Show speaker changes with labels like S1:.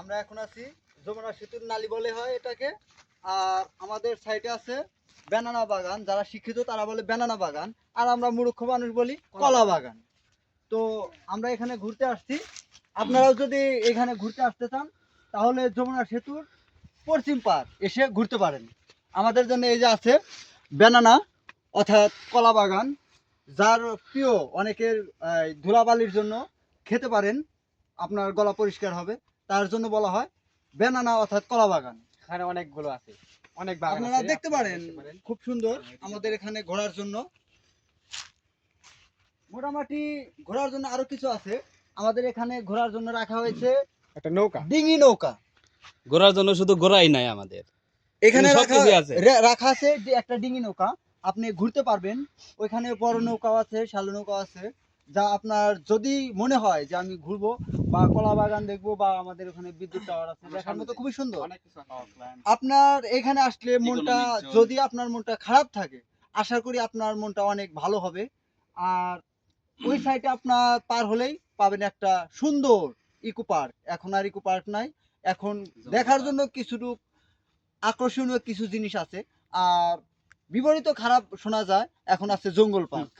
S1: আমরা এখন আছি যমুনা সেতুর নালি বলে হয় এটাকে। আর আমাদের সাইডে আছে বেনানা বাগান। যারা শিক্ষিত, তারা বলে বেনানা বাগান। আর আমরা মূর্খ মানুষ বলি কলা বাগান। তো আমরা এখানে ঘুরতে আসছি। আপনারাও যদি এখানে ঘুরতে আসতে চান, তাহলে যমুনা সেতুর পশ্চিম পার এসে ঘুরতে পারেন। আমাদের জন্য এই যে আছে বেনানা, অর্থাৎ কলা বাগান, যার প্রিয় অনেকের ধুলাবালির জন্য খেতে পারেন। আপনার গলা পরিষ্কার হবে। তার জন্য বলা হয় বেনানা অর্থাৎ কলা বাগান।
S2: এখানে অনেকগুলো আছে অনেক বাগান
S1: আপনারা দেখতে পারেন খুব সুন্দর আমাদের এখানে ঘোরার জন্য। মোটামুটি ঘোরার জন্য আরও কিছু আছে। আমাদের এখানে ঘোরার জন্য রাখা হয়েছে
S2: একটা নৌকা।
S1: ডিঙি নৌকা।
S3: ঘোরার জন্য শুধু ঘোরাই নাই আমাদের।
S1: এখানে রাখা
S3: আছে।
S1: রাখা আছে যে একটা ডিঙি নৌকা। আপনি ঘুরতে পারবেন। ওইখানে বড় নৌকা আছে শালু নৌকা আছে। যা আপনার যদি মনে হয় যে আমি ঘুরবো বা কলা বাগান দেখব বা আমাদের ওখানে বিদ্যুৎ টাওয়ার আছে দেখার মতো খুবই সুন্দর। আপনার এখানে আসলে মনটা যদি আপনার মনটা খারাপ থাকে আশা করি আপনার মনটা অনেক ভালো হবে। আর ওই সাইডে আপনার পার হলেই পাবেন একটা সুন্দর ইকো পার্ক এখন আর ইকো পার্ক নাই এখন দেখার জন্য কিছুটুক আকর্ষণীয় কিছু জিনিস আছে। আর বিপরীত খারাপ শোনা যায় এখন আছে জঙ্গল পার্ক